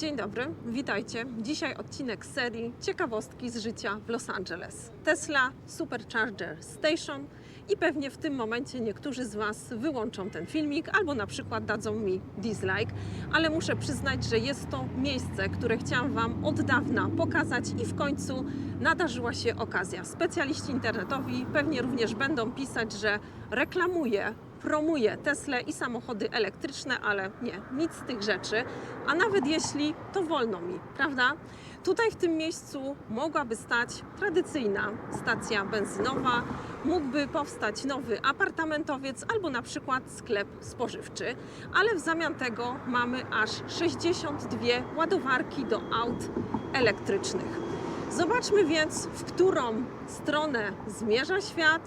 Dzień dobry, witajcie. Dzisiaj odcinek serii Ciekawostki z życia w Los Angeles. Tesla Supercharger Station i pewnie w tym momencie niektórzy z Was wyłączą ten filmik albo na przykład dadzą mi dislike, ale muszę przyznać, że jest to miejsce, które chciałam Wam od dawna pokazać i w końcu nadarzyła się okazja. Specjaliści internetowi pewnie również będą pisać, że reklamuję promuje Tesla i samochody elektryczne, ale nie, nic z tych rzeczy. A nawet jeśli, to wolno mi, prawda? Tutaj w tym miejscu mogłaby stać tradycyjna stacja benzynowa, mógłby powstać nowy apartamentowiec albo na przykład sklep spożywczy, ale w zamian tego mamy aż 62 ładowarki do aut elektrycznych. Zobaczmy więc, w którą stronę zmierza świat,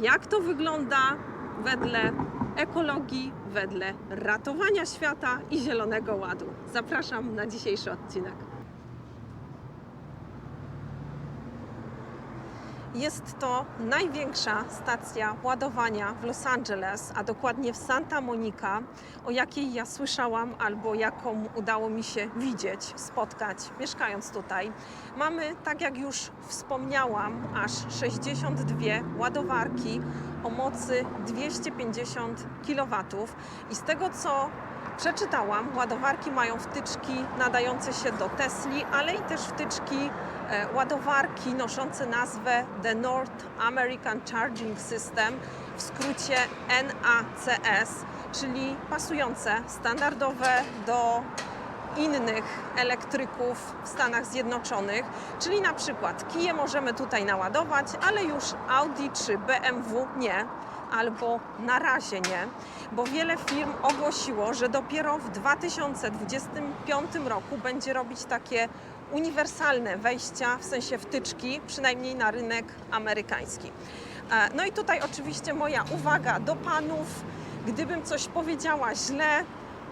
jak to wygląda wedle ekologii, wedle ratowania świata i zielonego ładu. Zapraszam na dzisiejszy odcinek. Jest to największa stacja ładowania w Los Angeles, a dokładnie w Santa Monica, o jakiej ja słyszałam albo jaką udało mi się widzieć, spotkać, mieszkając tutaj. Mamy, tak jak już wspomniałam, aż 62 ładowarki o mocy 250 kW. I z tego co przeczytałam, ładowarki mają wtyczki nadające się do Tesli, ale i też wtyczki e, ładowarki noszące nazwę The North American Charging System, w skrócie NACS, czyli pasujące standardowe do innych elektryków w Stanach Zjednoczonych, czyli na przykład kije możemy tutaj naładować, ale już Audi czy BMW nie, albo na razie nie, bo wiele firm ogłosiło, że dopiero w 2025 roku będzie robić takie uniwersalne wejścia, w sensie wtyczki, przynajmniej na rynek amerykański. E, No i tutaj oczywiście moja uwaga do panów, gdybym coś powiedziała źle,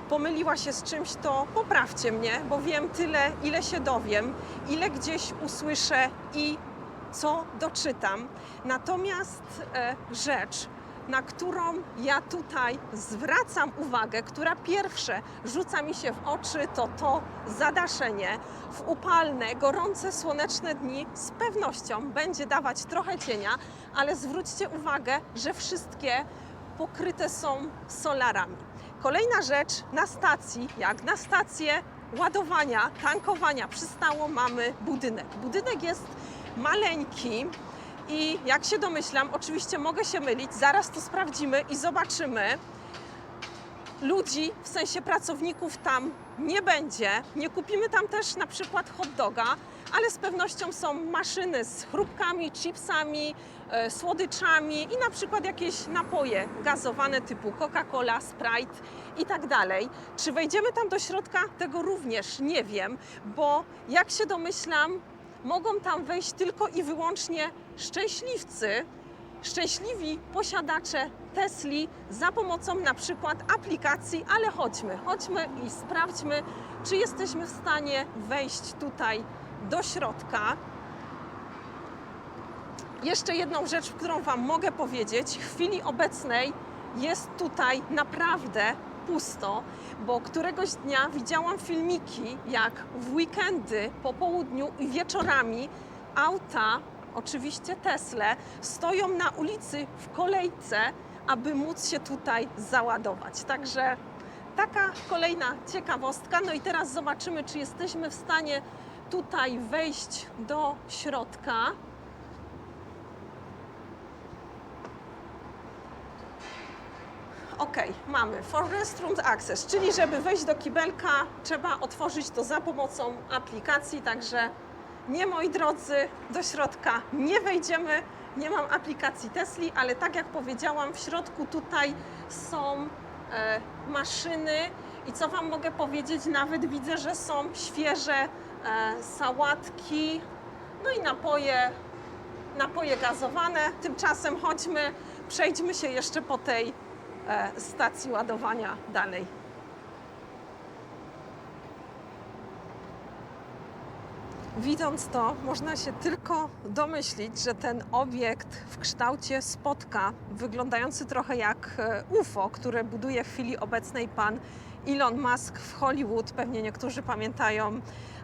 pomyliła się z czymś, to poprawcie mnie, bo wiem tyle, ile się dowiem, ile gdzieś usłyszę i co doczytam. Natomiast e, rzecz, na którą ja tutaj zwracam uwagę, która pierwsze rzuca mi się w oczy, to to zadaszenie w upalne, gorące, słoneczne dni z pewnością będzie dawać trochę cienia, ale zwróćcie uwagę, że wszystkie pokryte są solarami. Kolejna rzecz, na stacji, jak na stację ładowania, tankowania przystało, mamy budynek. Budynek jest maleńki i jak się domyślam, oczywiście mogę się mylić, zaraz to sprawdzimy i zobaczymy. Ludzi, w sensie pracowników tam nie będzie. Nie kupimy tam też na przykład hot doga, ale z pewnością są maszyny z chrupkami, chipsami, e, słodyczami i na przykład jakieś napoje gazowane typu Coca-Cola, Sprite i tak dalej. Czy wejdziemy tam do środka? Tego również nie wiem, bo jak się domyślam, mogą tam wejść tylko i wyłącznie szczęśliwcy, szczęśliwi posiadacze Tesli za pomocą na przykład aplikacji, ale chodźmy, chodźmy i sprawdźmy, czy jesteśmy w stanie wejść tutaj do środka. Jeszcze jedną rzecz, którą Wam mogę powiedzieć, w chwili obecnej jest tutaj naprawdę pusto, bo któregoś dnia widziałam filmiki, jak w weekendy, po południu i wieczorami auta, oczywiście Tesle, stoją na ulicy w kolejce, aby móc się tutaj załadować. Także taka kolejna ciekawostka. No i teraz zobaczymy, czy jesteśmy w stanie tutaj wejść do środka. Ok, mamy for restrooms access, czyli żeby wejść do kibelka, trzeba otworzyć to za pomocą aplikacji, także nie moi drodzy, do środka nie wejdziemy. Nie mam aplikacji Tesli, ale tak jak powiedziałam, w środku tutaj są e, maszyny i co Wam mogę powiedzieć, nawet widzę, że są świeże e, sałatki, no i napoje, napoje gazowane. Tymczasem chodźmy, przejdźmy się jeszcze po tej stacji ładowania dalej. Widząc to, można się tylko domyślić, że ten obiekt w kształcie spotka, wyglądający trochę jak e, UFO, które buduje w chwili obecnej pan Elon Musk w Hollywood, pewnie niektórzy pamiętają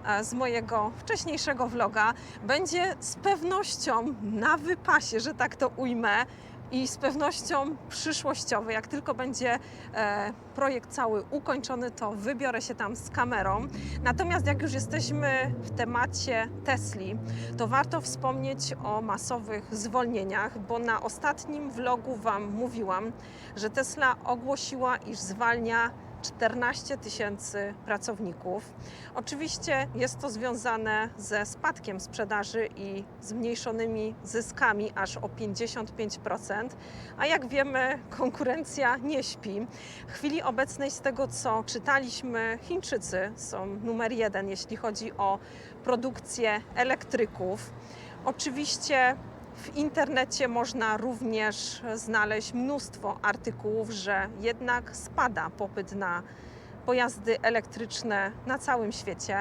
e, z mojego wcześniejszego vloga, będzie z pewnością na wypasie, że tak to ujmę, i z pewnością przyszłościowy. Jak tylko będzie e, projekt cały ukończony, to wybiorę się tam z kamerą. Natomiast jak już jesteśmy w temacie Tesli, to warto wspomnieć o masowych zwolnieniach, bo na ostatnim vlogu Wam mówiłam, że Tesla ogłosiła, iż zwalnia 14 tysięcy pracowników. Oczywiście jest to związane ze spadkiem sprzedaży i zmniejszonymi zyskami aż o 55%, a jak wiemy, konkurencja nie śpi. W chwili obecnej, z tego co czytaliśmy, Chińczycy są numer jeden, jeśli chodzi o produkcję elektryków. Oczywiście w internecie można również znaleźć mnóstwo artykułów, że jednak spada popyt na pojazdy elektryczne na całym świecie,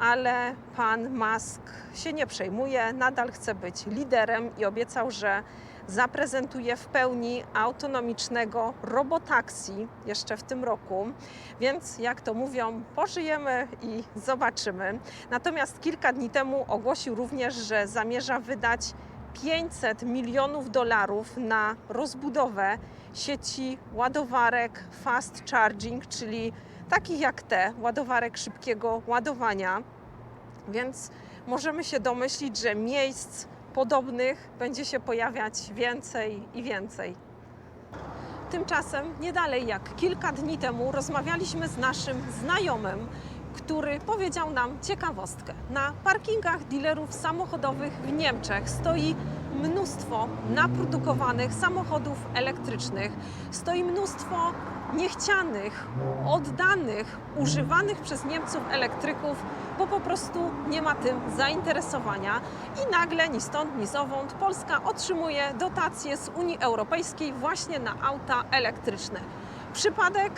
ale pan Musk się nie przejmuje, nadal chce być liderem i obiecał, że zaprezentuje w pełni autonomicznego robotaksi jeszcze w tym roku. Więc jak to mówią, pożyjemy i zobaczymy. Natomiast kilka dni temu ogłosił również, że zamierza wydać 500 milionów dolarów na rozbudowę sieci ładowarek fast charging, czyli takich jak te, ładowarek szybkiego ładowania. Więc możemy się domyślić, że miejsc podobnych będzie się pojawiać więcej i więcej. Tymczasem, nie dalej jak kilka dni temu, rozmawialiśmy z naszym znajomym, który powiedział nam ciekawostkę. Na parkingach dealerów samochodowych w Niemczech stoi mnóstwo naprodukowanych samochodów elektrycznych, stoi mnóstwo niechcianych, oddanych, używanych przez Niemców elektryków, bo po prostu nie ma tym zainteresowania. I nagle, ni stąd, ni zowąd, Polska otrzymuje dotacje z Unii Europejskiej właśnie na auta elektryczne. Przypadek?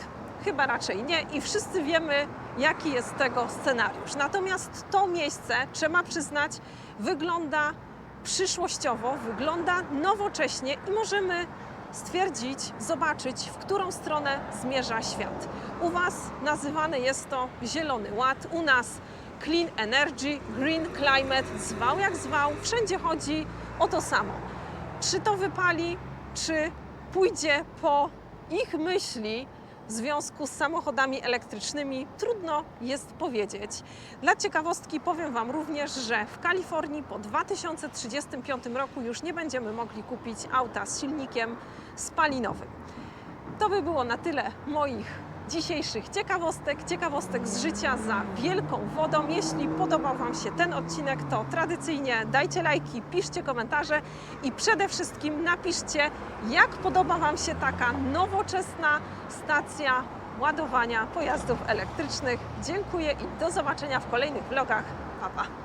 Chyba raczej nie i wszyscy wiemy, jaki jest tego scenariusz. Natomiast to miejsce, trzeba przyznać, wygląda przyszłościowo, wygląda nowocześnie i możemy stwierdzić, zobaczyć, w którą stronę zmierza świat. U Was nazywany jest to Zielony Ład, u nas Clean Energy, Green Climate, zwał jak zwał, wszędzie chodzi o to samo. Czy to wypali, czy pójdzie po ich myśli, w związku z samochodami elektrycznymi trudno jest powiedzieć. Dla ciekawostki powiem Wam również, że w Kalifornii po 2035 roku już nie będziemy mogli kupić auta z silnikiem spalinowym. To by było na tyle moich dzisiejszych ciekawostek, ciekawostek z życia za wielką wodą. Jeśli podobał Wam się ten odcinek, to tradycyjnie dajcie lajki, piszcie komentarze i przede wszystkim napiszcie, jak podoba Wam się taka nowoczesna stacja ładowania pojazdów elektrycznych. Dziękuję i do zobaczenia w kolejnych vlogach. Pa, pa.